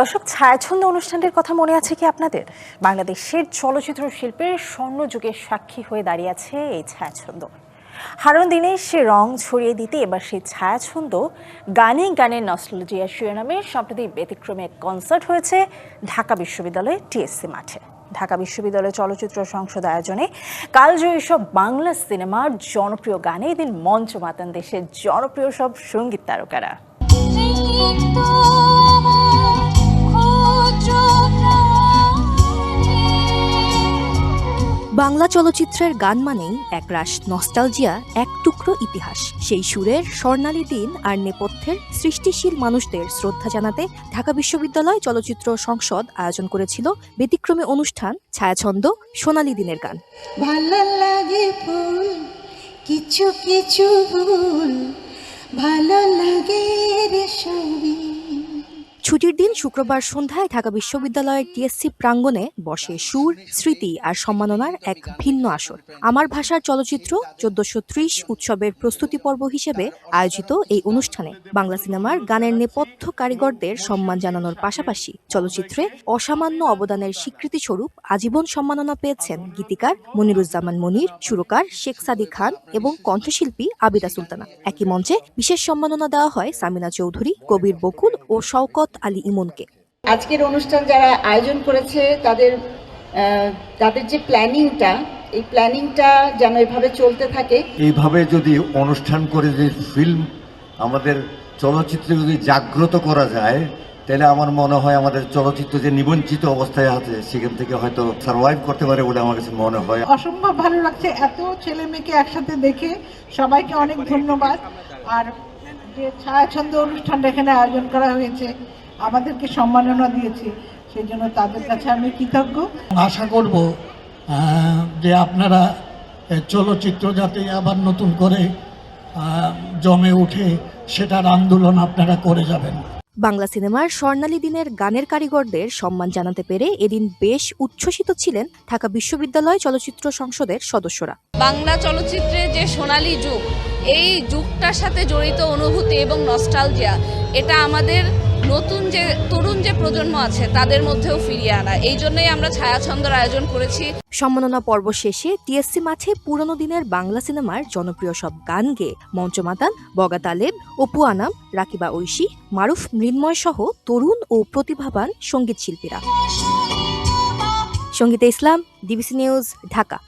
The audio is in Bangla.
দর্শক, ছায়াছন্দ অনুষ্ঠানটির কথা মনে আছে কি আপনাদের? বাংলাদেশের চলচ্চিত্র শিল্পের স্বর্ণযুগের সাক্ষী হয়ে দাঁড়িয়ে আছে এই ছায়াছন্দ। হারণ দিনে সে রং ছড়িয়ে দিতে এবার সেই ছায়াছন্দ গানে গানে নস্টলজিয়া শিরোনামে সম্প্রতি ব্যতিক্রমে এক কনসার্ট হয়েছে ঢাকা বিশ্ববিদ্যালয়ের টিএসসি মাঠে। ঢাকা বিশ্ববিদ্যালয় চলচ্চিত্র সংসদ আয়োজনে কালজয়ী সব বাংলা সিনেমার জনপ্রিয় গানে এদিন মঞ্চ মাতান দেশের জনপ্রিয় সব সংগীত তারকারা। বাংলা চলচ্চিত্রের গান মানেই একরাশ নস্টালজিয়া, এক টুকরো ইতিহাস। সেই সুরের স্বর্ণালী দিন আর নেপথ্যের সৃষ্টিশীল মানুষদের শ্রদ্ধা জানাতে ঢাকা বিশ্ববিদ্যালয় চলচ্চিত্র সংসদ আয়োজন করেছিল ব্যতিক্রমী অনুষ্ঠান ছায়াছন্দ সোনালী দিনের গান। ভালো লাগে ফুল, কিছু কিছু ভুল ভালো লাগে রে ছুটির দিন শুক্রবার সন্ধ্যায় ঢাকা বিশ্ববিদ্যালয়ের টিএসসি প্রাঙ্গণে বসে সুর, স্মৃতি আর সম্মাননার এক ভিন্ন আসর। আমার ভাষার চলচ্চিত্র চোদ্দশো ত্রিশ উৎসবের প্রস্তুতি পর্ব হিসেবে আয়োজিত এই অনুষ্ঠানে বাংলা সিনেমার গানের নেপথ্য কারিগরদের সম্মান জানানোর পাশাপাশি চলচ্চিত্রে অসামান্য অবদানের স্বীকৃতি স্বরূপ আজীবন সম্মাননা পেয়েছেন গীতিকার মনিরুজ্জামান মনির, সুরকার শেখ সাদি খান এবং কণ্ঠশিল্পী আবিদা সুলতানা। একই মঞ্চে বিশেষ সম্মাননা দেওয়া হয় সামিনা চৌধুরী, কবির বকুল ও শওকত আলী ইমনকে। আজকের অনুষ্ঠান যারা আয়োজন করেছে তাদের তাদের যে প্ল্যানিংটা এই প্ল্যানিংটা যেন এভাবে চলতে থাকে। এইভাবে যদি অনুষ্ঠান করে যে ফিল্ম আমাদের চলচ্চিত্রে যদি জাগ্রত করা যায় তাহলে আমার মনে হয় আমাদের চলচ্চিত্র যে নিবঞ্চিত অবস্থায় আছে সেখান থেকে হয়তো সার্ভাইভ করতে পারে বলে আমার কাছে মনে হয়। অসম্ভব ভালো লাগছে এত ছেলে মেয়েকে একসাথে দেখে। সবাইকে অনেক ধন্যবাদ। আর যে ছায়াছন্দ অনুষ্ঠানটা এখানে আয়োজন করা হয়েছে আমাদেরকে সম্মাননা দিয়েছে সেই জন্য তাদের কাছে আমি কৃতজ্ঞ। আশা করব যে আপনারা চলচ্চিত্র যাতে আবার নতুন করে জমে উঠে সেটার আন্দোলন আপনারা করে যাবেন। বাংলা সিনেমার স্বর্ণালী দিনের গানের কারিগরদের সম্মান জানাতে পেরে এদিন বেশ উচ্ছ্বসিত ছিলেন ঢাকা বিশ্ববিদ্যালয় চলচ্চিত্র সংসদের সদস্যরা। বাংলা চলচ্চিত্রে যে সোনালী যুগ এই যুগটার সাথে জড়িত অনুভূতি এবং নস্টালজিয়া এটা আমাদের নতুন যে, তরুণ যে প্রজন্ম আছে, তাদের মধ্যেও ফিরিয়ে আনা। এই জন্যই আমরা ছায়াছন্দর আয়োজন করেছি। সম্মাননা পর্ব শেষে টিএসসি মাঠে পুরনো দিনের বাংলা সিনেমার জনপ্রিয় সব গান গেয়ে মঞ্চমাতান বগা তালেব অপু আনাম, রাকিবা ঐশী, মারুফ মৃন্ময় সহ তরুণ ও প্রতিভাবান সংগীত শিল্পীরা সঙ্গীতে ইসলাম, ডিবিসি নিউজ, ঢাকা।